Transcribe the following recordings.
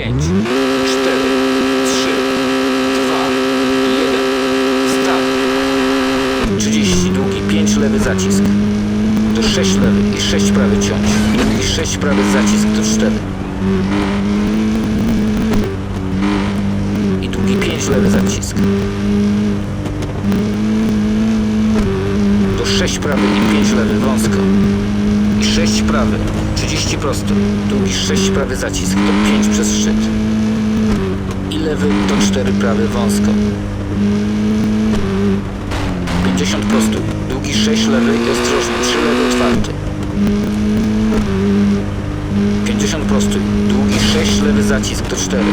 5, 4, 3, 2, 1, start. 30 długi, 5 lewy zacisk. Do 6 lewy i 6 prawy ciąć. I 6 prawy zacisk do 4. I długi 5 lewy zacisk. Do 6 prawy i 5 lewy wąsko. I 6 prawy. 30 prosto. Długi 6 prawy zacisk do 5 przez szczyt. I lewy do 4 prawy wąsko. 50 prosto. Długi 6 lewy i ostrożnie 3 lewy otwarty. 50 prosto. Długi 6 lewy zacisk do 4.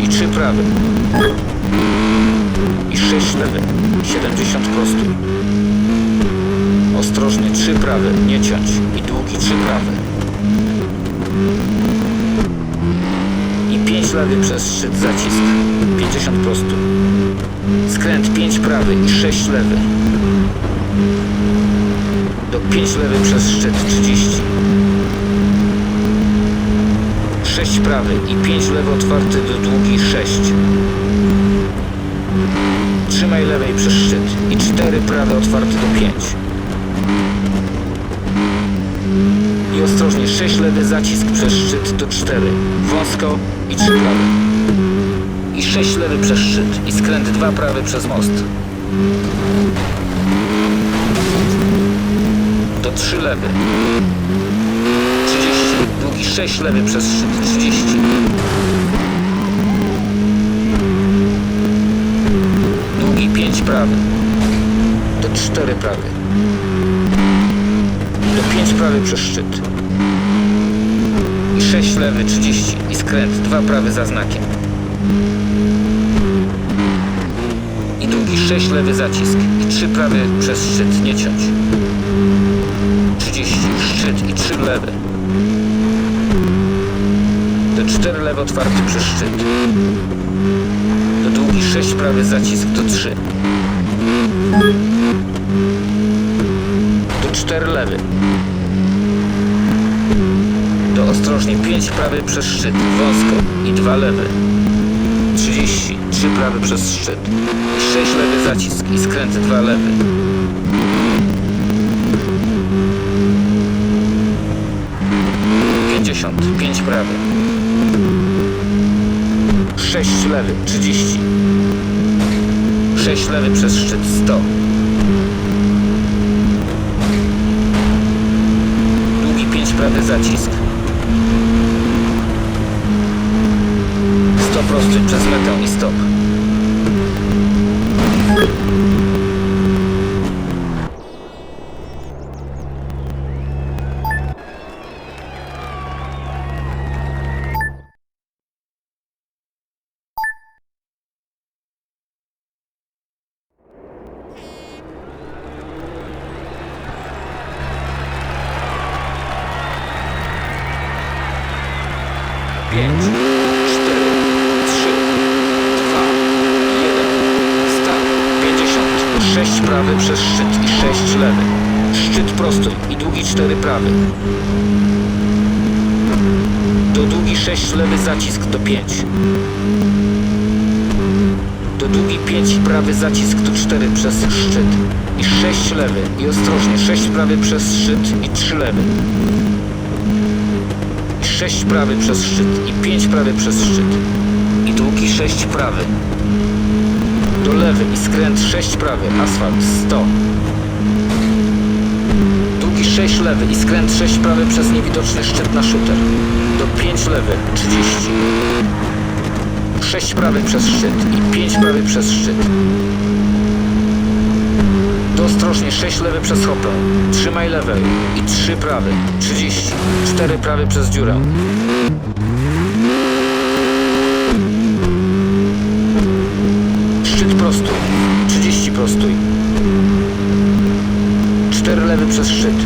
I 3 prawy. I 6 lewy. 70 prosto. Ostrożnie 3 prawy, nie ciąć. I długi 3 prawy. I 5 lewy przez szczyt zacisk. 50 prosto. Skręt 5 prawy i 6 lewy. Do 5 lewy przez szczyt 30. 6 prawy i 5 lewy otwarty do długi 6. Trzymaj lewej przez szczyt i 4 prawe otwarte do 5. I ostrożnie 6 lewy zacisk przez szczyt do 4. Wąsko i 3 prawe. I 6 lewy przez szczyt i skręt 2 prawy przez most. Do 3 lewy. 30. Długi 6 lewy przez szczyt 30. Długi 5 prawy. Do 4 prawy. Do 5 prawy przez szczyt. I 6 lewy 30 i skręt 2 prawy za znakiem. I długi 6 lewy zacisk i 3 prawy przez szczyt nie ciąć. 30 szczyt i 3 lewy. Do 4 lewy otwarty przez szczyt. Do długi 6 prawy zacisk do 3. Do 4 lewy. Do ostrożnie 5 prawy przez szczyt, wąsko i 2 lewy. 30, 3 prawy przez szczyt. I 6 lewy zacisk i skręt 2 lewy. Pięć prawy. 6 lewy, 30. 6 lewy przez szczyt, 100. Długi 5 prawy zacisk. 100 prosty przez metę i stop. Pięć, cztery, trzy, dwa, jeden. Start. Pięćdziesiąt. Sześć prawy przez szczyt i sześć lewy. Szczyt prosty i długi cztery prawy. Do długi sześć lewy zacisk do pięć. Do długi pięć prawy zacisk do cztery przez szczyt. I sześć lewy. I ostrożnie sześć prawy przez szczyt i trzy lewy. 6 prawy przez szczyt i 5 prawy przez szczyt. I długi 6 prawy. Do lewy i skręt 6 prawy, asfalt 100. Długi 6 lewy i skręt 6 prawy przez niewidoczny szczyt na shooter. Do 5 lewy 30. 6 prawy przez szczyt i 5 prawy przez szczyt. Ostrożnie 6 lewy przez hopę. Trzymaj lewe i 3 prawy. 30. 4 prawy przez dziurę. Szczyt prostuj. 30 prostuj. 4 lewy przez szczyt.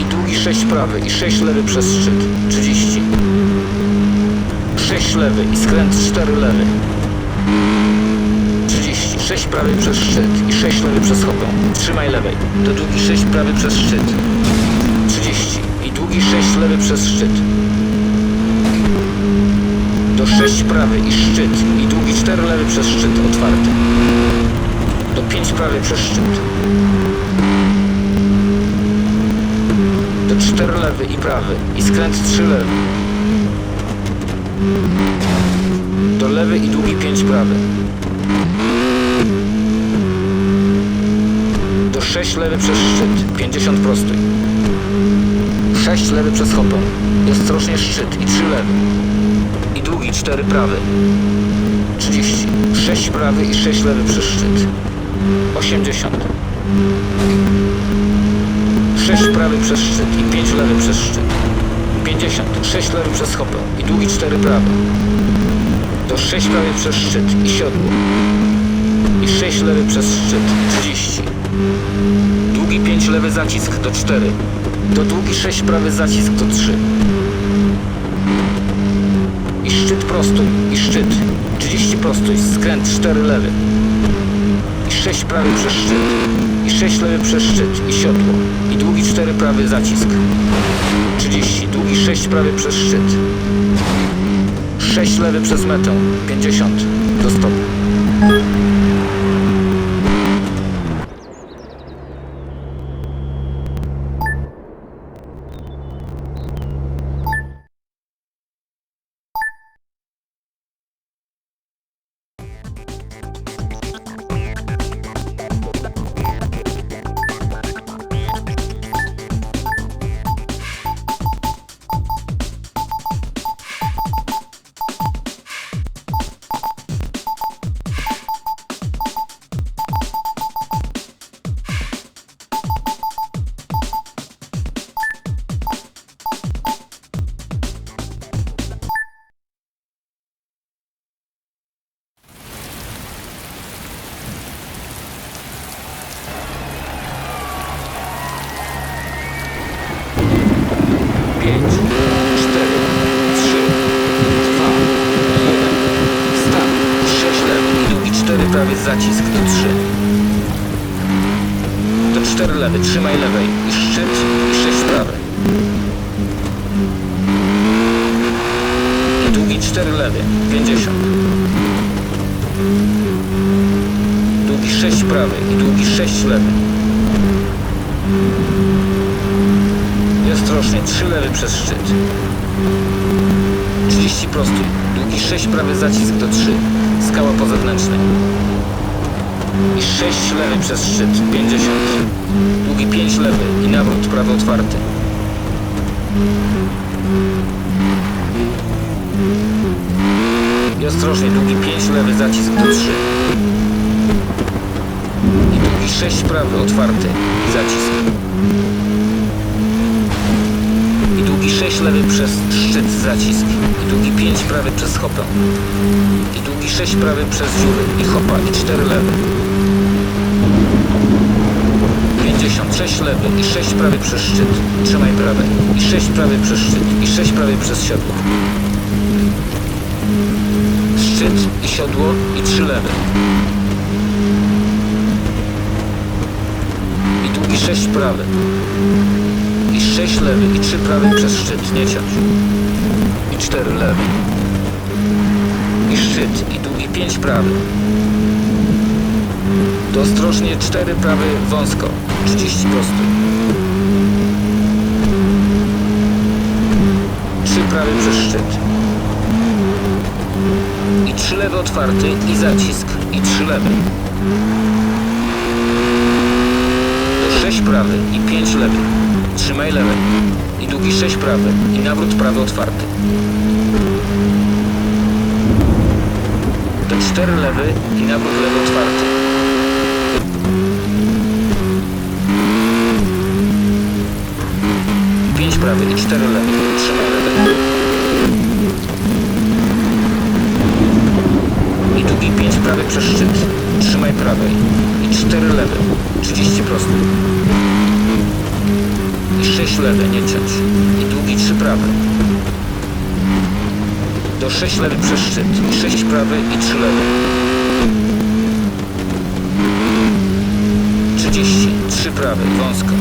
I długi 6 prawy i 6 lewy przez szczyt. 30. 6 lewy i skręt 4 lewy. 30. 6 prawy przez szczyt i 6 lewy przez hopę. Trzymaj lewej. Do długi 6 prawy przez szczyt. 30 i długi 6 lewy przez szczyt. Do 6 prawy i szczyt i długi 4 lewy przez szczyt otwarty. Do 5 prawy przez szczyt. Do 4 lewy i prawy i skręt 3 lewy. Do lewy i długi 5 prawy. Do 6 lewy przez szczyt, 50 prosty. 6 lewy przez hopę. Jest ostrożnie szczyt i 3 lewy. I długi 4 prawy. 30. 6 prawy i 6 lewy przez szczyt. 80. 6 prawy przez szczyt i 5 lewy przez szczyt. 50. 6 lewy przez hopę i długi 4 prawy. Do 6 prawy przez szczyt i siodło. I 6 lewy przez szczyt. 30. Długi 5 lewy zacisk do 4. Do długi 6 prawy zacisk do 3. I szczyt prostój. I szczyt. 30 prostój. Skręt 4 lewy. I 6 prawy przez szczyt. I 6 lewy przez szczyt. I siodło. I długi 4 prawy zacisk. 30. Długi 6 prawy przez szczyt. 6 lewy przez metę. 50. zacisk do trzy. Do cztery lewy, trzymaj lewej i szczyt i sześć prawy. I długi cztery lewy, pięćdziesiąt. Długi sześć prawy i długi sześć lewy. I ostrożnie, 3 lewy przez szczyt. 30 prosty, długi 6 prawy zacisk do 3, skała po zewnętrznej. I 6 lewy przez szczyt, 50. Długi 5 lewy i nawrót prawy otwarty. I ostrożnie, długi 5 lewy zacisk do 3. I długi 6 prawy otwarty i zacisk. I długi 6 lewy przez szczyt zacisk. I długi 5 prawy przez hopę. I długi 6 prawy przez dziury. I hopa. I 4 lewy. 56 lewy i 6 prawy przez szczyt. Trzymaj prawy. I 6 prawy przez szczyt. I 6 prawy przez siodło. Szczyt i siodło i 3 lewy. I długi 6 prawy 6 lewy i 3 prawy przez szczyt, nie ciąć. I 4 lewy. I szczyt i długi 5 prawy. To ostrożnie 4 prawy wąsko, 30 prosty. 3 prawy przez szczyt. I 3 lewy otwarty i zacisk. I 3 lewy. Do 6 prawy i 5 lewy. Trzymaj lewy. I długi 6 prawy. I nawrót prawy otwarty. Do 4 lewy i nawrót lewy otwarty. Pięć prawy i 4 lewy. Trzymaj lewy. I długi 5 prawy przez szczyt. Trzymaj prawej. I 4 lewy. 30 prosty. I 6 lewe, nie ciąć. I długi 3 prawe. Do 6 lewy przez szczyt. I 6 prawy i 3 lewe. 30. 3 prawe, wąsko.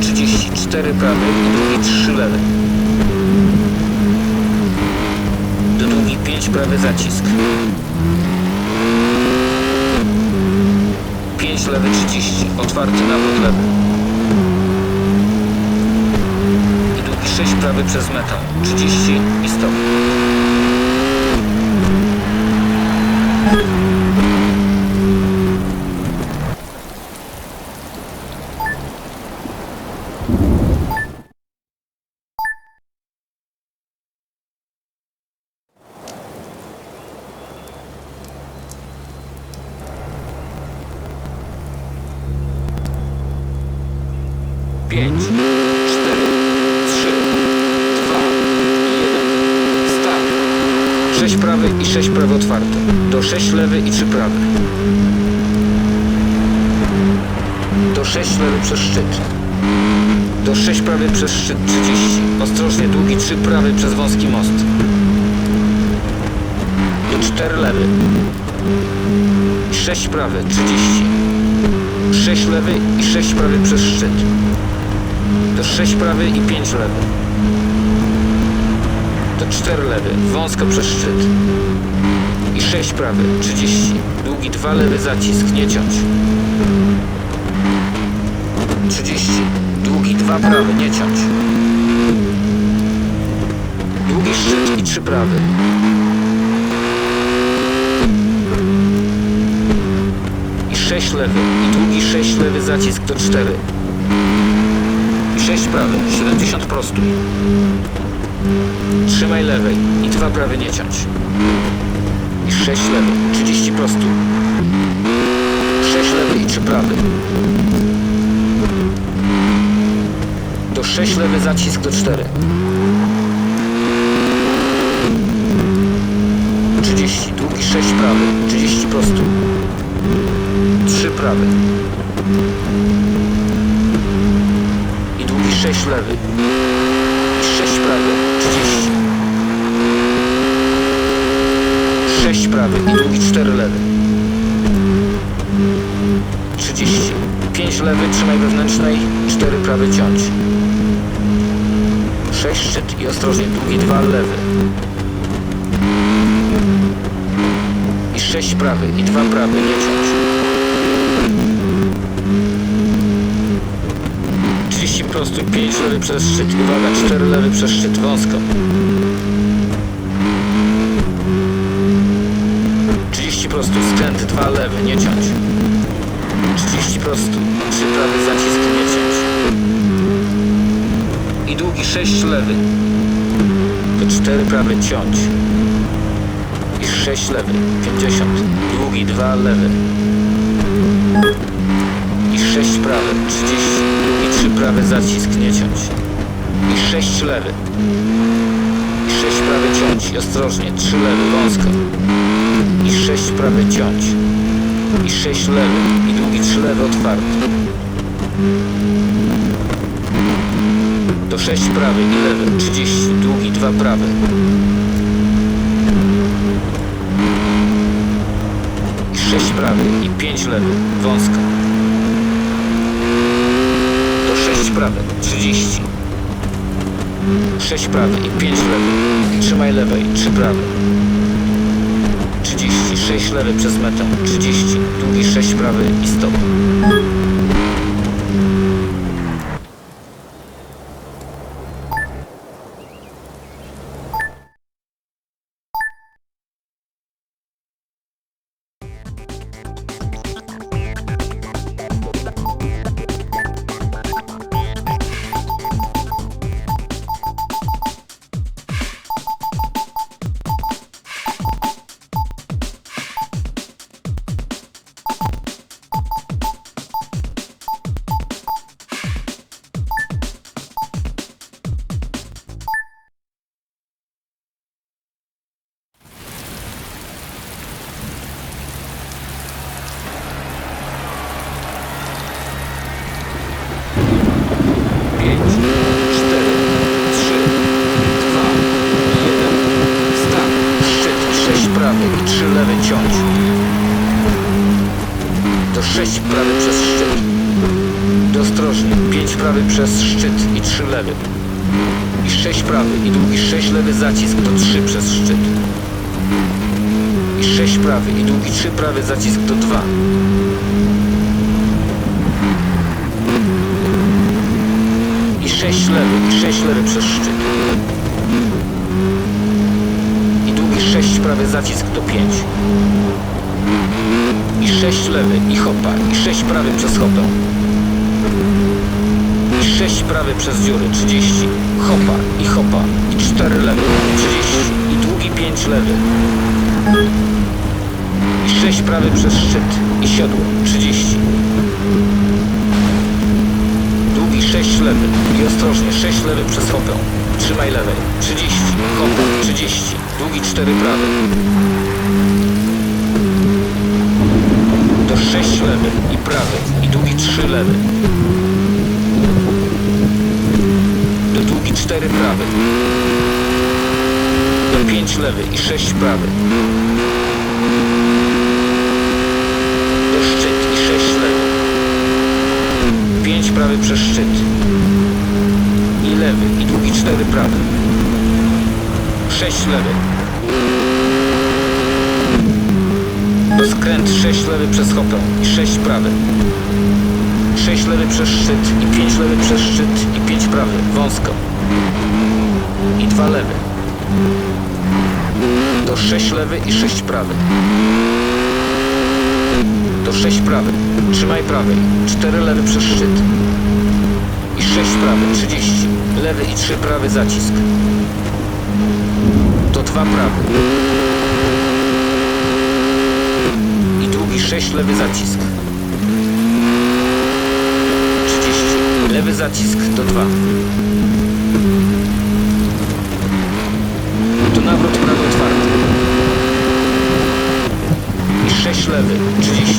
30, 4 prawy i długi 3 lewy. Do długi 5 prawy zacisk. 5 lewy 30, otwarty nawrót lewy. I długi 6 prawy przez metal. 30 i stop. Pięć, cztery, trzy, dwa, jeden. Start. Sześć prawy i sześć prawy otwarte. Do sześć lewy i trzy prawy. Do sześć lewy przez szczyt. Do sześć prawy przez szczyt 30. Ostrożnie, długi trzy prawy przez wąski most. Do cztery lewy. I sześć prawy 30. 6 lewy i 6 prawy przez szczyt. To 6 prawy i 5 lewy. To 4 lewy, wąsko przez szczyt. I 6 prawy, 30. Długi 2 lewy zacisk, nie ciąć. 30. Długi 2 prawy, nie ciąć. Długi szczyt i 3 prawy. I 6 lewy. I długi 6 lewy zacisk to 4. I 6 prawy. 70 prostuj. Trzymaj lewej. I 2 prawy nie ciąć. I 6 lewy. 30 prostuj. 6 lewy i 3 prawy. Do 6 lewy zacisk to 4. 30. Długi 6 prawy. 30 prostuj. Trzy prawy. I długi sześć lewy. 6 prawy i drugi 4 lewy. 30. 5 lewy, trzymaj wewnętrznej, 4 prawy ciąć. 6 szczyt i ostrożnie drugi 2 lewy. I 6 prawy i 2 prawy, nie ciąć. 30 prostuj, 5 lewy przez szczyt, uwaga, 4 lewy przez szczyt, wąsko. 2 lewy, nie ciąć. 30 prostuj, 3 prawy zacisk, nie ciąć. I długi 6 lewy. To 4 prawy ciąć. I 6 lewy, 50. Długi 2 lewy. I 6 prawy, 30. I 3 prawy zacisk, nie ciąć. I 6 lewy. I 6 prawy ciąć. I ostrożnie, 3 lewy, wąsko. I 6 prawy ciąć. I 6 lewy. I długi 3 lewy otwarty. Do 6 prawy i lewy, 30. Długi 2 prawy. I 6 prawy i 5 lewy, wąsko. Do 6 prawy, 30. 6 prawy i 5 lewy. Trzymaj lewej, 3 prawy. 30, 6 lewy przez metę, 30. Długi 6 prawy i stop. Przez szczyt. Do i 3 lewy. I 6 prawy i długi 6 lewy zacisk to 3 przez szczyt. I 6 prawy i długi 3 prawy zacisk to 2. I 6 lewy i 6 lewy przez szczyt. I długi 6 prawy zacisk to 5. I 6 lewy i hopa i 6 prawy przez hopę. I 6 prawy przez dziury 30. Hopa i hopa i 4 lewy 30. I długi 5 lewy. I 6 prawy przez szczyt i siodło 30. Długi 6 lewy i ostrożnie 6 lewy przez hopę. Trzymaj lewej 30. Hopa 30. Długi 4 prawy. Do 6 lewy i prawy i długi 3 lewy. Do długi 4 prawy. Do 5 lewy i 6 prawy. Do szczyt i 6 lewy. 5 prawy przez szczyt. I lewy i długi 4 prawy. 6 lewy. Do skręt 6 lewy przez hopę i 6 prawy. 6 lewy przez szczyt i 5 lewy przez szczyt i 5 prawy, wąsko. I 2 lewy. Do 6 lewy i 6 prawy. Do 6 prawy. Trzymaj prawej. 4 lewy przez szczyt. I 6 prawy, 30. Lewy i 3 prawy zacisk. Do 2 prawy. I długi 6 lewy zacisk. 30. Lewy zacisk to 2. To nawrót prawy otwarty. I 6 lewy. 30.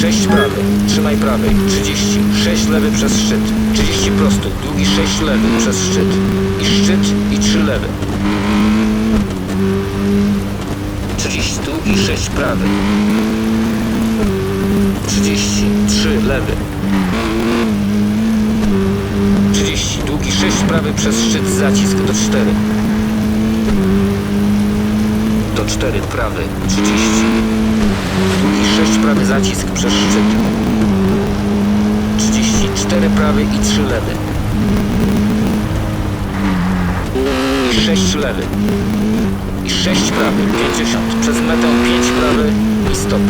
6 prawy. Trzymaj prawej. 30. 6 lewy przez szczyt. 30 prosty. Długi 6 lewy przez szczyt. I szczyt i 3 lewy. 30 długi, 6 prawy. 33 lewy. 30 długi, 6 prawy przez szczyt, zacisk do 4. Do 4 prawy, 30. Długi 6 prawy zacisk przez szczyt. 34 prawy i 3 lewy. I 6 lewy. I 6 prawy, 50. Przez metę 5 prawy i stop.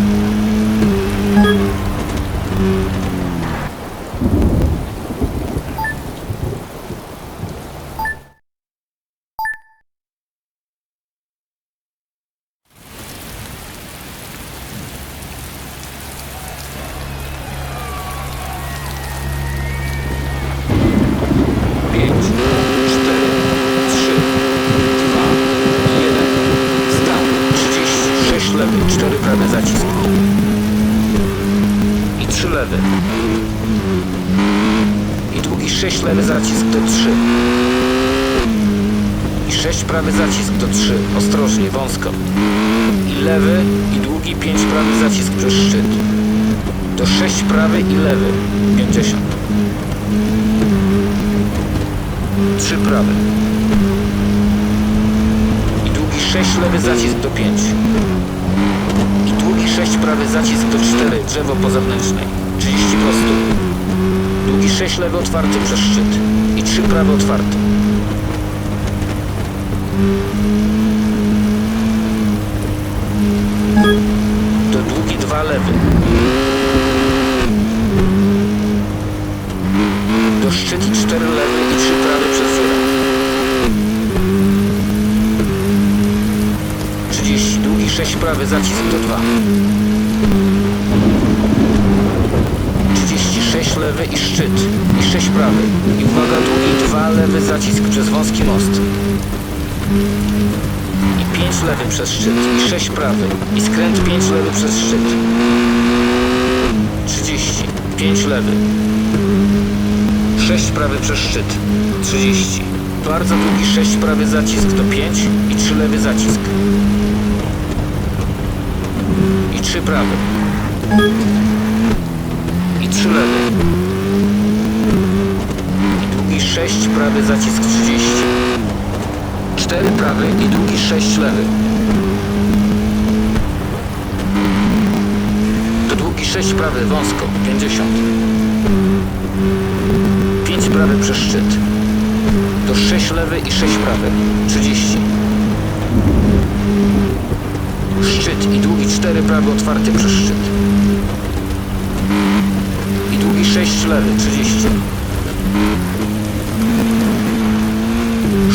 Pięć, cztery, trzy, dwa, jeden. Start. 36 lewy, 4 prawe zacisk. I 3 lewy. I długi 6 lewy zacisk to 3. I 6 prawy zacisk to 3. Ostrożnie, wąsko. I lewy i długi 5 prawy zacisk przez szczyt. To 6 prawy i lewy. 50. 3 prawe. I długi 6 lewy zacisk do 5. I długi 6 prawy zacisk do 4. Drzewo po zewnętrznej. 30 prosto. Długi 6 lewy otwarty przez szczyt. I 3 prawe otwarte. To długi 2 lewy. Do szczyt i 4 lewy i 3 prawy przez dziurę. 30 długi, 6 prawy, zacisk do 2. 36 lewy i szczyt. I 6 prawy. I uwaga, długi 2 lewy, zacisk przez wąski most. I 5 lewy przez szczyt. I 6 prawy. I skręt 5 lewy przez szczyt. 30. 5 lewy. 6 prawy przez szczyt. 30. Bardzo długi 6 prawy zacisk to 5 i 3 lewy zacisk. I 3 prawy. I 3 lewy. 6 prawy zacisk 30. 4 prawy i długi 6 lewy. Do długi 6 prawy wąsko 50. 5 prawy przez szczyt. Do 6 lewy i 6 prawy 30. Szczyt i długi 4 prawy otwarty przez szczyt. I długi 6 lewy 30.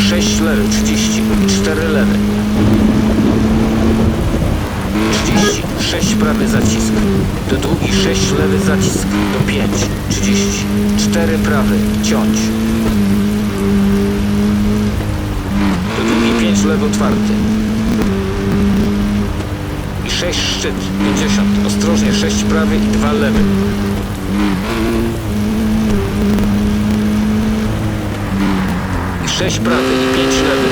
6 lewy 30 i 4 lewy. 30. 6 prawy zacisk. Do długi 6 lewy zacisk. Do 5. 30. 4 prawy. Ciąć. Do długi 5 lewy otwarty. I 6 szczyt. 50. Ostrożnie 6 prawy i 2 lewy. 6 prawy i 5 lewy.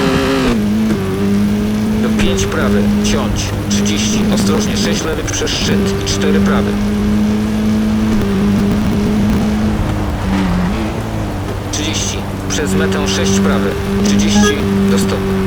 5 prawy, ciąć, 30, ostrożnie, 6 lewy przez szczyt i 4 prawy. 30, przez metę 6 prawy, 30 do 100.